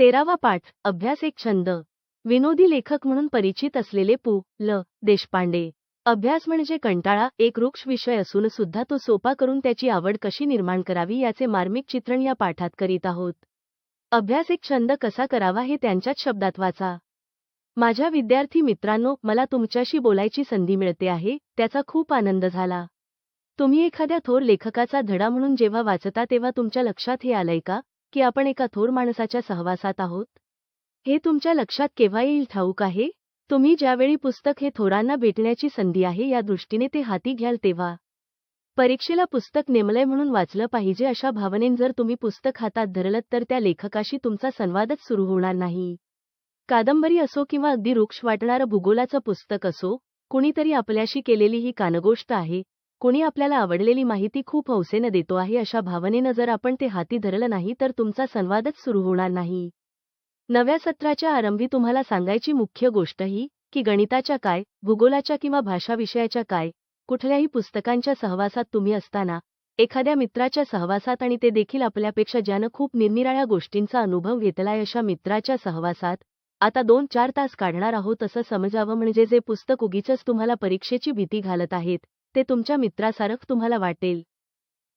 तेरावा पाठ अभ्यास एक छंद. विनोदी लेखक म्हणून परिचित असलेले पु. ल. देशपांडे. अभ्यास म्हणजे कंटाळा एक वृक्ष विषय असून सुद्धा तो सोपा करून त्याची आवड कशी निर्माण करावी याचे मार्मिक चित्रण या पाठात करीत आहोत. अभ्यास एक छंद कसा करावा हे त्यांच्याच शब्दात वाचा. माझ्या विद्यार्थी मित्रांनो मला तुमच्याशी बोलायची संधी मिळते आहे त्याचा खूप आनंद झाला. तुम्ही एखाद्या थोर लेखकाचा धडा म्हणून जेव्हा वाचता तेव्हा तुमच्या लक्षात हे आलंय का? की आपण एका थोर माणसाच्या सहवासात आहोत? हे तुमच्या लक्षात केव्हा येईल ठाऊक आहे? तुम्ही ज्यावेळी पुस्तक हे थोरांना भेटण्याची संधी आहे या दृष्टीने ते हाती घ्याल तेव्हा. परीक्षेला पुस्तक नेमलंय म्हणून वाचलं पाहिजे अशा भावनेन जर तुम्ही पुस्तक हातात धरलत तर त्या लेखकाशी तुमचा संवादच सुरू होणार नाही. कादंबरी असो किंवा अगदी वृक्ष वाटणारं भूगोलाचं पुस्तक असो कुणीतरी आपल्याशी केलेली ही कानगोष्ट आहे कोणी आपल्याला आवडलेली माहिती खूप हौसेनं देतो आहे अशा भावनेनं जर आपण ते हाती धरलं नाही तर तुमचा संवादच सुरू होणार नाही. नव्या सत्राच्या आरंभी तुम्हाला सांगायची मुख्य गोष्ट ही की गणिताच्या काय भूगोलाच्या किंवा भाषा विषयाच्या काय कुठल्याही पुस्तकांच्या सहवासात तुम्ही असताना एखाद्या मित्राच्या सहवासात आणि ते देखील आपल्यापेक्षा ज्यानं खूप निरनिराळ्या गोष्टींचा अनुभव घेतलाय अशा मित्राच्या सहवासात आता दोन चार तास काढणार आहोत असं समजावं म्हणजे जे पुस्तक उगीच तुम्हाला परीक्षेची भीती घालत आहेत. ते तुमच्या मित्रासारख तुम्हाला वाटेल.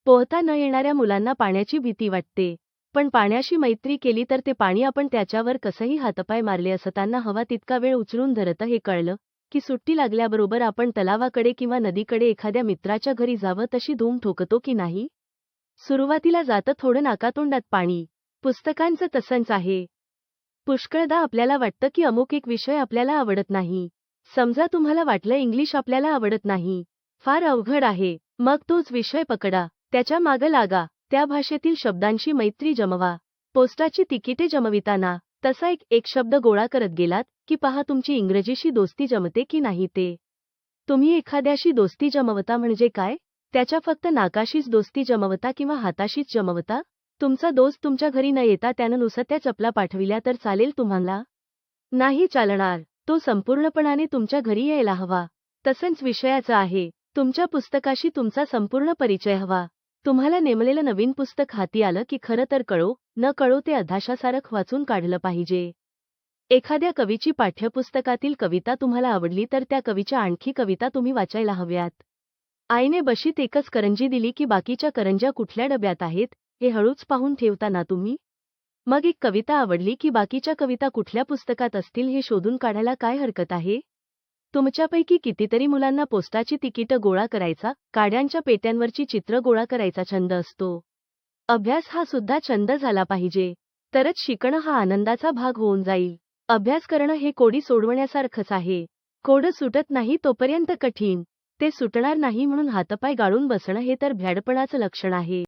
पोहता न येणाऱ्या मुलांना पाण्याची भीती वाटते. पण पाण्याशी मैत्री केली तर ते पाणी आपण त्याच्यावर कसंही हातपाय मारले असताना हवा तितका वेळ उचलून धरतं हे कळलं की सुट्टी लागल्याबरोबर आपण तलावाकडे किंवा नदीकडे एखाद्या मित्राच्या घरी जावं तशी धूम ठोकतो की नाही? सुरुवातीला जातं थोडं नाकातोंडात पाणी. पुस्तकांचं तसंच आहे. पुष्कळदा आपल्याला वाटतं की अमुक एक विषय आपल्याला आवडत नाही. समजा तुम्हाला वाटलं इंग्लिश आपल्याला आवडत नाही. फार अवघड आहे. मग तोच विषय पकडा. त्याच्या मागं लागा. त्या भाषेतील शब्दांशी मैत्री जमवा. पोस्टाची तिकिटे जमविताना तसा एक एक शब्द गोळा करत गेलात की पहा तुमची इंग्रजीशी दोस्ती जमते की नाही ते. तुम्ही एखाद्याशी दोस्ती जमवता म्हणजे काय? त्याच्या फक्त नाकाशीच दोस्ती जमवता किंवा हाताशीच जमवता? तुमचा दोस्त तुमच्या घरी न येता त्यानं नुसत्या चपला पाठविल्या तर चालेल तुम्हाला? नाही चालणार. तो संपूर्णपणाने तुमच्या घरी यायला हवा. तसंच विषयाचं आहे. तुमच्या पुस्तकाशी तुमचा संपूर्ण परिचय हवा. तुम्हाला नेमलेलं नवीन पुस्तक हाती आलं की खरं तर कळो न कळो ते अधाशासारख वाचून काढलं पाहिजे. एखाद्या कवीची पाठ्यपुस्तकातील कविता तुम्हाला आवडली तर त्या कवीच्या आणखी कविता तुम्ही वाचायला हव्यात. आईने बशीत एकच करंजी दिली की बाकीच्या करंज्या कुठल्या डब्यात आहेत हे हळूच पाहून ठेवता ना तुम्ही? मग एक कविता आवडली की बाकीच्या कविता कुठल्या पुस्तकात असतील हे शोधून काढायला काय हरकत आहे? तुमच्यापैकी कितीतरी मुलांना पोस्टाची तिकीटं गोळा करायचा काड्यांच्या पेट्यांवरची चित्र गोळा करायचा छंद असतो. अभ्यास हा सुद्धा छंद झाला पाहिजे. तरच शिकणं हा आनंदाचा भाग होऊन जाईल. अभ्यास करणं हे कोडी सोडवण्यासारखंच आहे. कोड सुटत नाही तोपर्यंत कठीण. ते सुटणार नाही म्हणून हातपाय गाळून बसणं हे तर भ्याडपणाचं लक्षण आहे.